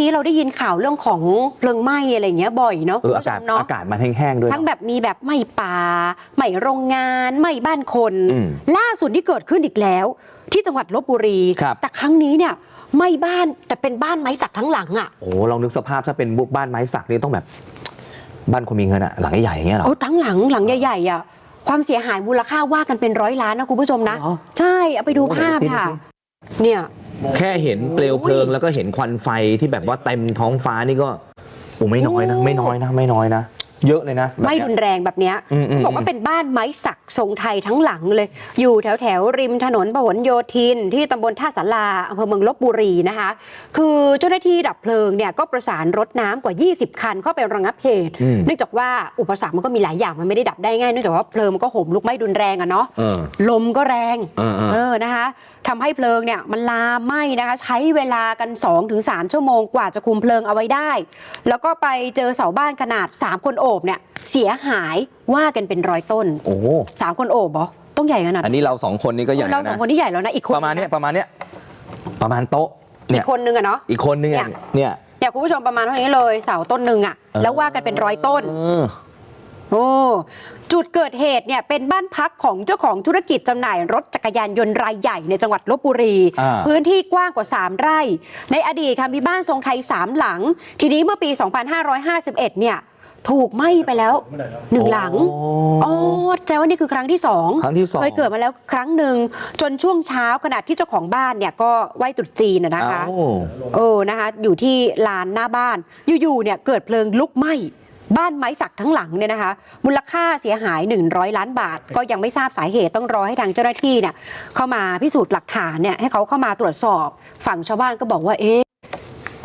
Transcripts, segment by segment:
นี้เราได้ยินข่าวเรื่องของเพลิงไหม้อะไรอย่างเงี้ยบ่อยเนาะเอออากาศคุณผู้ชมเนาะอากาศมันแห้งๆด้วยทั้งแบบมีแบบไหม้ป่าไหม้โรงงานไหม้บ้านคนอืมล่าสุดที่เกิดขึ้นอีกแล้ว ที่จังหวัดลบบุรีครับแต่ครั้งนี้เนี่ยไหม้บ้านแต่เป็นบ้านไม้สักทั้งหลังอะ่ะโอ้ลองนึกสภาพถ้าเป็นบุกบ้านไม้สักนี่ต้องแบบ บ้านคนมีเงินอะหลังใหญ่ๆอย่างเงี้ยเหรอโอ้ทั้งหลังหลังใหญ่ๆอะ่ะความเสียหายมูลค่าว่ากันเป็นร้อยล้านนะคุณผู้ชมนะเหรอใช่เอาไปดูโอ้โหภาพดูสิค่ะดูสิเนี่ย แค่เห็นเปลวเพลิง แล้วก็เห็นควันไฟที่แบบว่าเต็มท้องฟ้านี่ก็โอ้ไม่น้อยนะ ไม่น้อยนะ ไม่น้อยนะ เยอะเลยนะแบบไม่เนี้ยรุนแรงแบบเนี้ยอืมอืมเขาบอกว่าเป็นบ้านไม้สักทรงไทยทั้งหลังเลย อยู่แถวแถวริมถนนพหลโยธิน ที่ตำบลท่าสาราอำเภอเมืองลบบุรีนะคะ คือเจ้าหน้าที่ดับเพลิงเนี่ยก็ประสานรถน้ำกว่า 20 คันเข้าไประงับเหตุอืมเนื่องจากว่าอุปสรรคมันก็มีหลายอย่างมันไม่ได้ดับได้ง่ายเนื่องจากว่าเพลิงมันก็โหมลุกไหม้รุนแรงอะเนาะเออลมก็แรงเออเออเออนะคะทำให้เพลิงเนี่ยมันลามไหม้นะคะ ใช้เวลากัน 2-3 ชั่วโมงกว่าจะคุมเพลิงเอาไว้ได้ แล้วก็ไปเจอเสาบ้านขนาด 3 คนโอบเนี่ยเสียหายว่ากันเป็นร้อยต้นโอ้3คนโอบเหรอต้องใหญ่ขนาดอันนี้เราสองคนนี่ก็ใหญ่เรานะสองคนที่ใหญ่แล้วนะอีกคนประมาณเนี้ยประมาณเนี้ยประมาณโต๊ะอีเนี่ยกคนนึงอะเนาะอีกคนนึงเนี่อะยเนี่ยเนี่ยคุณผู้ชมประมาณเท่านี้เลยเสาต้นหนึ่งอะแล้วว่ากันเป็นร้อยต้นเออโอ้จุดเกิดเหตุเนี่ยเป็นบ้านพักของเจ้าของธุรกิจจำหน่ายรถจักรยานยนต์รายใหญ่ในจังหวัดลบบุรีอ่าพื้นที่กว้างกว่า 3 ไร่ ในอดีตค่ะมีบ้านทรงไทย 3 หลัง ทีนี้เมื่อปี 2551 เนี่ย ถูกไหม้ไปแล้วหนึ่งหลังโอ้อ๋อแต่ว่านี่คือครั้งที่สองครั้งที่สองเคยเกิดมาแล้วครั้งหนึ่งจนช่วงเช้าขณะที่เจ้าของบ้านเนี่ยก็ไหว้ตรุษจีนนะนะคะเอ้าเออนะคะ อยู่ที่ลานหน้าบ้าน อยู่ๆเนี่ยเกิดเพลิงลุกไหม้บ้านไม้สักทั้งหลังเนี่ยนะคะ มูลค่าเสียหาย 100 ล้านบาท ก็ยังไม่ทราบสาเหตุต้องรอให้ทางเจ้าหน้าที่เนี่ยเข้ามาพิสูจน์หลักฐานเนี่ยให้เขาเข้ามาตรวจสอบ ฝั่งชาวบ้านก็บอกว่าเอ๊ะ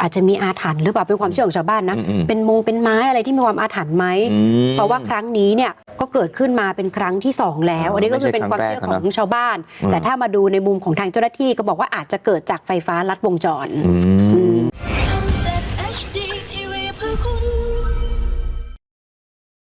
อาจจะมีอาถรรพ์หรือเปล่าเป็นความเชื่อของชาวบ้านนะเป็นมงเป็นไม้อะไรที่มีความอาถรรพ์ไหมเพราะว่าครั้งนี้เนี่ยก็เกิดขึ้นมาเป็นครั้งที่ 2 แล้ว อันนี้ก็คือเป็นความเชื่อของชาวบ้าน แต่ถ้ามาดูในมุมของทางเจ้าหน้าที่ก็บอกว่าอาจจะเกิดจากไฟฟ้าลัดวงจร